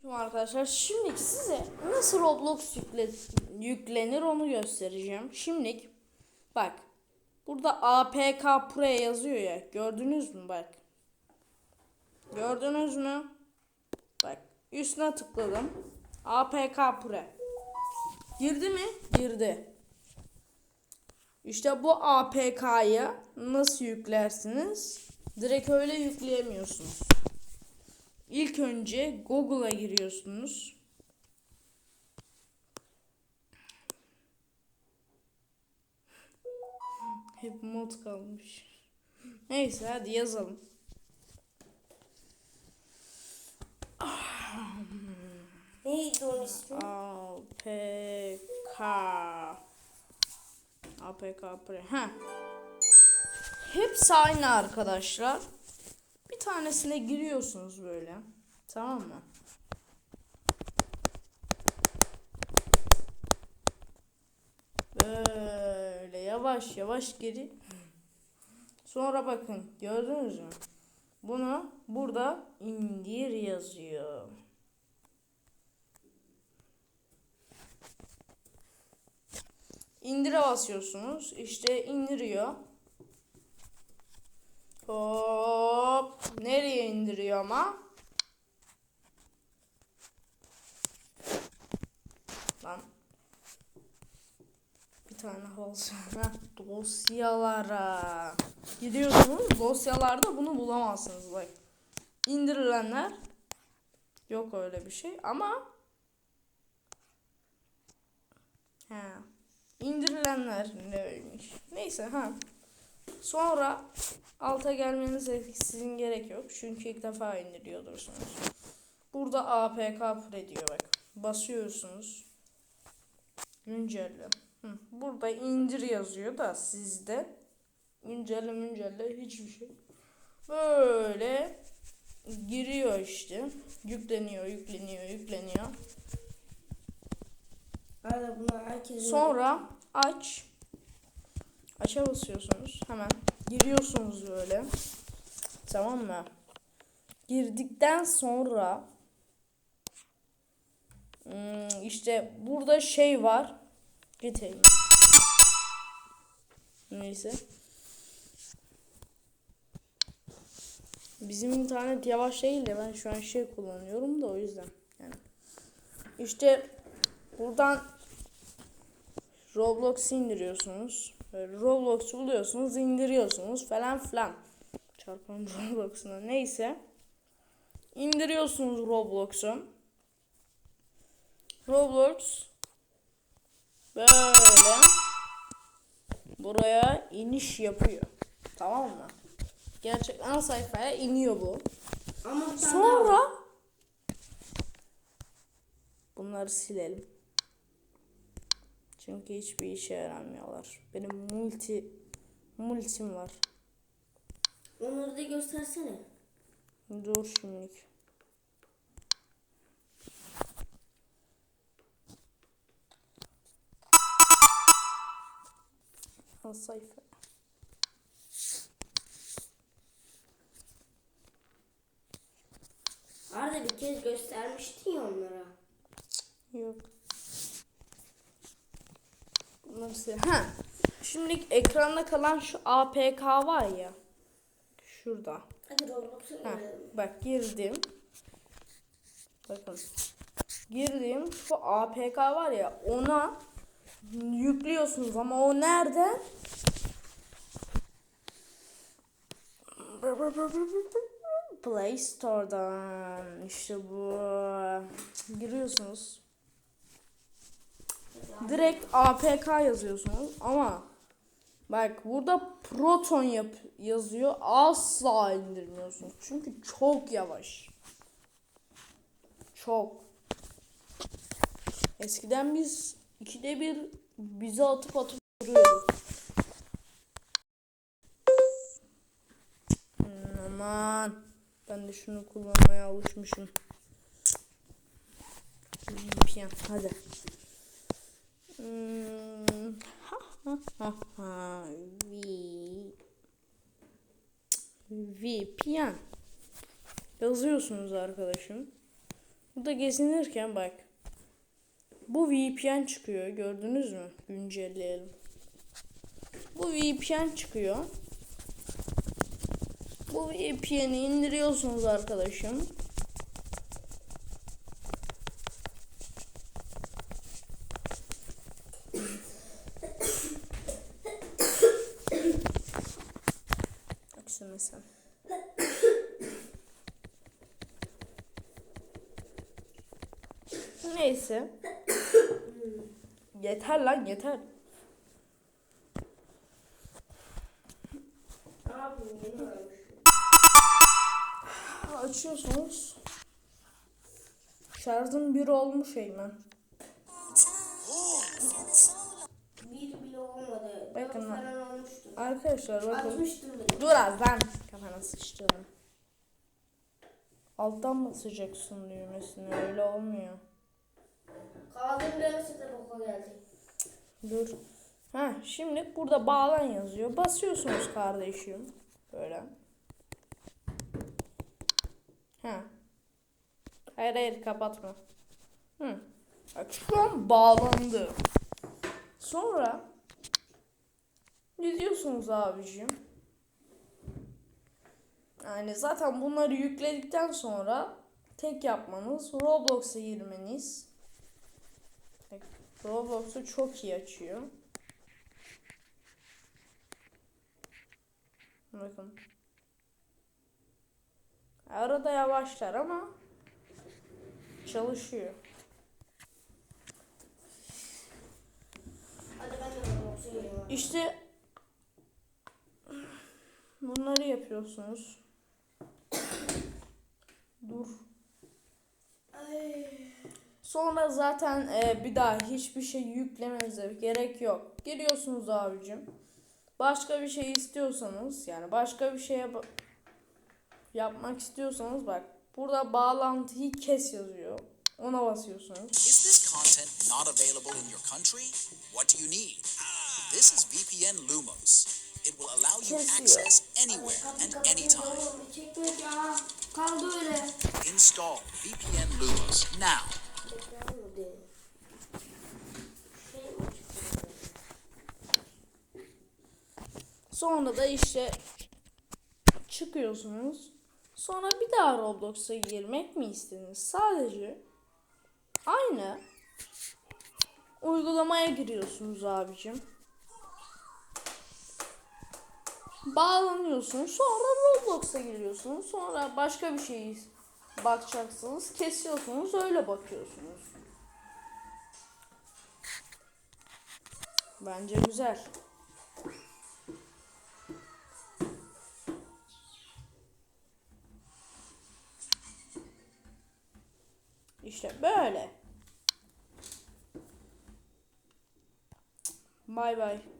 Şimdi arkadaşlar şimdi size nasıl Roblox yükle, yüklenir onu göstereceğim. Şimdilik bak burada APK Pro yazıyor ya gördünüz mü bak. Gördünüz mü? Bak üstüne tıkladım. APK Pro. Girdi mi? Girdi. İşte bu APK'yı nasıl yüklersiniz? Direkt öyle yükleyemiyorsunuz. İlk önce Google'a giriyorsunuz. Hep mod kalmış. Neyse hadi yazalım. Neydi onun ismi? APK APK Pre. Ha. Hepsi aynı arkadaşlar. Tanesine giriyorsunuz böyle. Tamam mı? Böyle yavaş yavaş geri. Sonra bakın gördünüz mü? Bunu burada indir yazıyor. İndire basıyorsunuz. İşte indiriyor. Hop. Nereye indiriyor ama? Lan. Bir tane olsun. Heh, dosyalara. Gidiyorsunuz. Dosyalarda bunu bulamazsınız. Bak. İndirilenler. Yok öyle bir şey. Ama He. İndirilenler neymiş? Neyse ha. Sonra alta gelmenize sizin gerek yok. Çünkü ilk defa indiriyorsunuz. Burada APK Pre diyor bak. Basıyorsunuz. Güncelle. Hı. Burada indir yazıyor da sizde güncelle güncelle hiçbir şey. Böyle giriyor işte. Yükleniyor, yükleniyor, yükleniyor. Sonra aç. Aç'a basıyorsunuz. Hemen giriyorsunuz böyle. Tamam mı? Girdikten sonra hmm, işte burada şey var. Getireyim. Neyse. Bizim internet yavaş değil de ben şu an şey kullanıyorum da o yüzden. Yani. İşte buradan Roblox indiriyorsunuz. Böyle Roblox buluyorsunuz, indiriyorsunuz falan filan. Çarpan Roblox'una neyse. İndiriyorsunuz Roblox'u. Roblox böyle buraya iniş yapıyor. Tamam mı? Gerçek ana sayfaya iniyor bu. Ama. Sonra bunları silelim. Çünkü hiçbir işe yaramıyorlar. Benim multi multim var. Onları da göstersene. Dur şimdilik. Al sayfa. Arada bir kez göstermiştin ya onlara. Yok. Sil. Ha. Şimdi ekranda kalan şu APK var ya. Şurada. Hadi Roblox'a Ha, girelim. bak girdim. Bakın. Girdim. Şu APK var ya ona yüklüyorsunuz ama o nerede? Play Store'dan işte bu giriyorsunuz. Direkt APK yazıyorsunuz ama bak burada Proton yap yazıyor. Asla indirmiyorsunuz. Çünkü çok yavaş. Çok. Eskiden biz ikide bir bize atıp atıp duruyorduk. Hmm, Aman. Ben de şunu kullanmaya alışmışım. Hadi. Hmm. V VPN yazıyorsunuz arkadaşım. Burada gezinirken bak. Bu VPN çıkıyor. Gördünüz mü? Güncelleyelim. Bu VPN çıkıyor. Bu VPN'i indiriyorsunuz arkadaşım. Öksürmesen. Neyse. yeter lan yeter. Açıyorsunuz. Şarjım bir olmuş Eymen. Bir bile olmadı. Bakın Dört lan. falan olmuştu. Arkadaşlar bakın. Atmıştım. Dur az lan. Kafana sıçtım. Alttan basacaksın düğmesine. Öyle olmuyor. Kaldım demese de boka geldi. Dur. Ha şimdi burada bağlan yazıyor. Basıyorsunuz kardeşim. Böyle. Ha. Hayır hayır kapatma. Hı. Bak şu an bağlandı. Sonra gidiyorsunuz abicim. Yani zaten bunları yükledikten sonra tek yapmanız Roblox'a girmeniz. Roblox'u çok iyi açıyor. Bakın. Arada yavaşlar ama çalışıyor. İşte bunları yapıyorsunuz. Dur. Ay. Sonra zaten e, bir daha hiçbir şey yüklemenize gerek yok. Giriyorsunuz abicim. Başka bir şey istiyorsanız yani başka bir şeye yapmak istiyorsanız bak burada bağlantıyı kes yazıyor. Ona basıyorsunuz. Is this content not available in your country? What do you need? This is VPN Lumos. It will allow you access anywhere and anytime. Install VPN Lumos now. Şey? Sonra da işte çıkıyorsunuz. Sonra bir daha Roblox'a girmek mi istediniz? Sadece aynı uygulamaya giriyorsunuz abicim. Bağlanıyorsunuz. Sonra Roblox'a giriyorsunuz. Sonra başka bir şey bakacaksınız. Kesiyorsunuz. Öyle bakıyorsunuz. Bence güzel. İşte böyle. Bay bay.